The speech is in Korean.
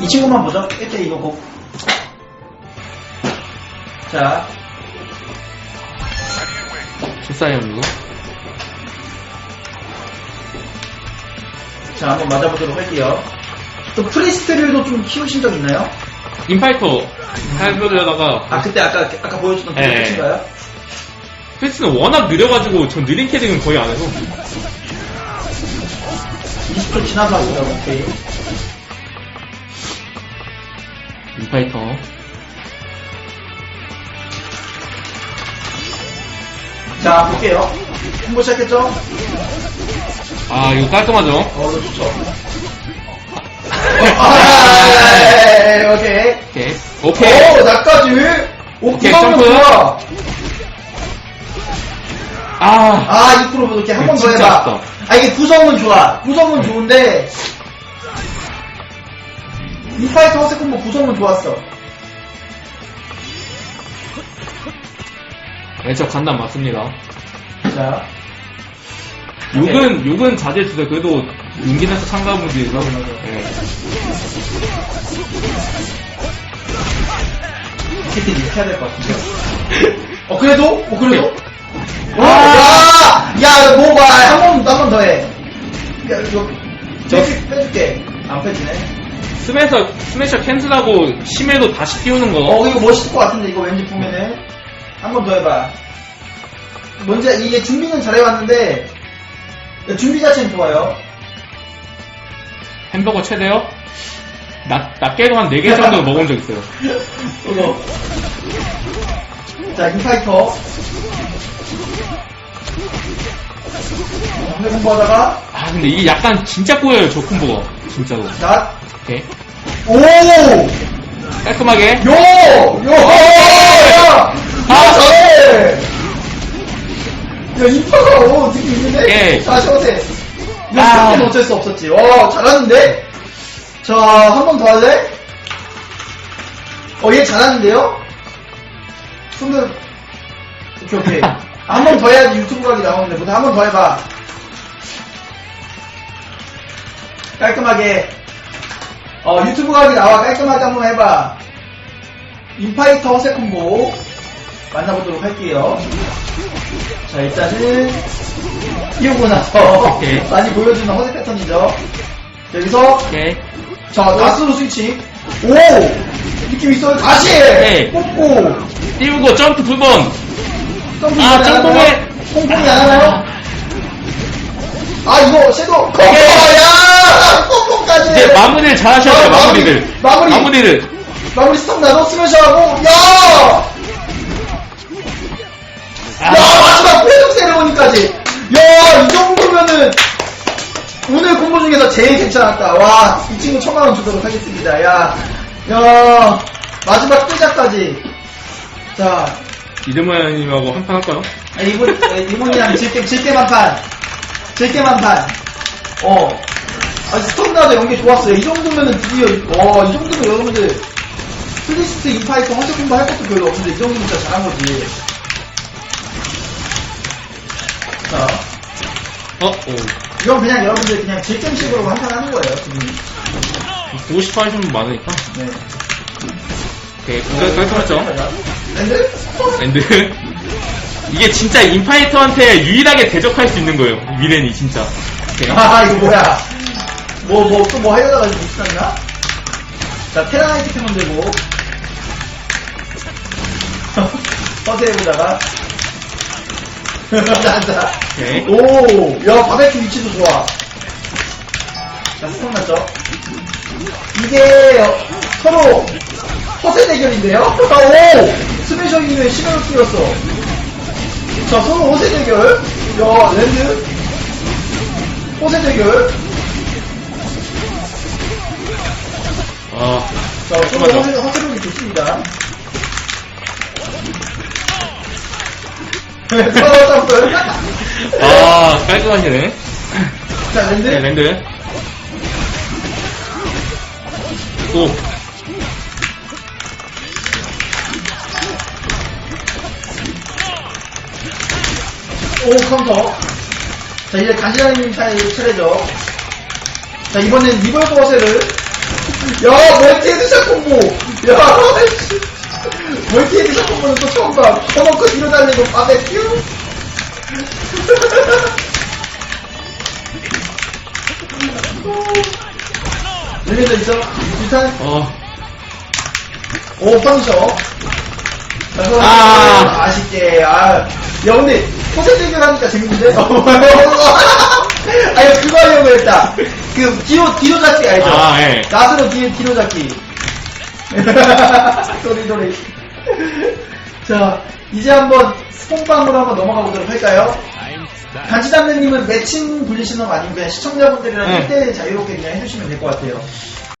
이 친구만 보죠. 1대 이거 고. 자, 실사형 누구? 자, 한번 맞아보도록 할게요. 또 프리스트를도 좀 키우신 적 있나요? 인파이터 해보려다가 아, 그때 아까, 아까 보여줬던 그 네. 끝인가요? 패스는 워낙 느려가지고 전 느린 캐릭은 거의 안 해서 20초 지나서 하고요, 오케이. 인파이터 자, 볼게요. 홍보 시작했죠? 아 이거 깔끔하죠? 어, 너 좋죠. 아, 오케이. 오케이 오케이 오, 나까지? 오, 오케이, 점프. 좋아. 아 아, 2% 부족해. 한번 더 진짜 해봐. 아, 이게 구성은 좋아. 구성은 좋은데, 인파이터 허세 콤보 구성은 좋았어. 네, 저 간단 맞습니다 자, 욕은 욕은 자제해 주세요 그래도 용기 내서 참가한 분들이 있나 네. 캐티 이렇게 해야 될 것 같은데. 어, 그래도? 어, 그래도? 아. 와, 야, 야, 뭐 봐. 한 번, 한 번 더 해. 야, 이거, 빼줄, 빼줄게. 안 빼지네. 스매셔 스매셔 캔슬하고 심해도 다시 띄우는 거 어, 이거 멋있을 것 같은데, 이거 왠지 보면은. 한 번 더 해봐. 뭔지, 이게 준비는 잘해왔는데, 준비 자체는 좋아요. 햄버거 최대요? 낮, 낮게도 한 4개 정도 먹은 적 있어요 이거. 자, 인파이터. 공부하다가, 아 근데 이게 약간 진짜 꼬여요 저 콤보가 진짜로 자, 오케이 오! 요! 깔끔하게 요! 야! 아, 잘해! 야, 인파가, 오, 느낌 있는데? 예. 자, 셔세. 이거 아. 는 어쩔 수 없었지. 와, 잘하는데? 자, 한 번 더 할래? 어, 얘 잘하는데요? 손을, 오케이, 오케이. 한 번 더 해야지 유튜브 각이 나오는데, 보다 한번 더 해봐. 깔끔하게. 어, 유튜브 각이 나와. 깔끔하게 한번 해봐. 인파이터 세콤보 만나보도록 할게요. 자, 일단은, 띄우고 나서 오케이. 많이 보여주는 허세 패턴이죠. 자, 여기서, 오케이 자, 나스로 스위치. 오! 느낌 있어요. 다시! 오케이. 뽑고! 띄우고 점프 두 번 점프 아? 점프해. 콩콩이 안 하나요? 아, 이거, 섀도우. 콩콩! 오케이. 야! 콩콩까지! 이제 마무리를 잘 하셔야 돼요 아, 마무리, 마무리를 마무리. 마무리를 마무리 스톱 나도 스매셔하고, 야! 아, 야, 마지막 회전 세레모니까지! 야, 이 정도면은, 오늘 콤보 중에서 제일 괜찮았다. 와, 이 친구 천만 원 주도록 하겠습니다. 야, 야, 마지막 뜨자까지. 자, 이드모야님하고 한판 할까요? 아, 이분, 이분이랑 질게, 질게 만 판. 질게 만 판. 어. 아, 스톱나도 연기 좋았어요. 이 정도면은 드디어, 와, 이 정도면 여러분들, 플리스트 인파이터 헌터 공부 할 것도 별로 없는데, 이 정도면 진짜 잘한 거지. 자, 어? 오 이건 그냥 여러분들 그냥 질겜식으로 한판 하는 거예요, 지금. 보고 싶어 하시는 분 많으니까 네. 오케이 깔- 깔끔하죠? 랜드? 랜드 이게 진짜 인파이터한테 유일하게 대적할 수 있는 거예요 미렌이 진짜 오케이 아, 이거 뭐야. 뭐, 뭐, 또 뭐 하려다가 못 찾나? 자, 테라나이트 캐면 되고. 허세해보다가. 자, 자. 오케이. 오, 야, 바베큐 위치도 좋아. 자, 스톱 났죠? 이게 어, 서로 허세 대결인데요? 아, 오! 스페셜이는 시간을 뛰었어. 자, 서로 허세 대결. 야, 랜드. 허세 대결. 아 자? 허세, 허세력이 좋습니다. 아 깔끔하시네 자, 랜드. 네 랜드 오 오, 카운터. 자, 이제 간지라님 차례, 차례죠. 자, 이번엔 리벌브 허세를 야, 멀티 헤드샷 콤보. 야, 씨. 멀티 헤드샷 콤보는 또 처음 봐. 커먹고 뒤로 달리고 바베큐. 열려져 있어? 비탄? 어. 오, 그럼 아. 아쉽게, 아. 야, 근데, 포세 대결 하니까 재밌는데? 아니, 그거 하려고 했다. 그, 뒤로, 뒤로 잡기 알죠? 아, 예. 낫으로 뒤, 뒤로 잡기. 소리, 소리. 자, 이제 한번 스폰방으로 한번 넘어가 보도록 할까요? 간지담배님은 매칭 돌리시는 거 아니면 그냥 시청자분들이랑 네. 1대1 자유롭게 그냥 해주시면 될 것 같아요.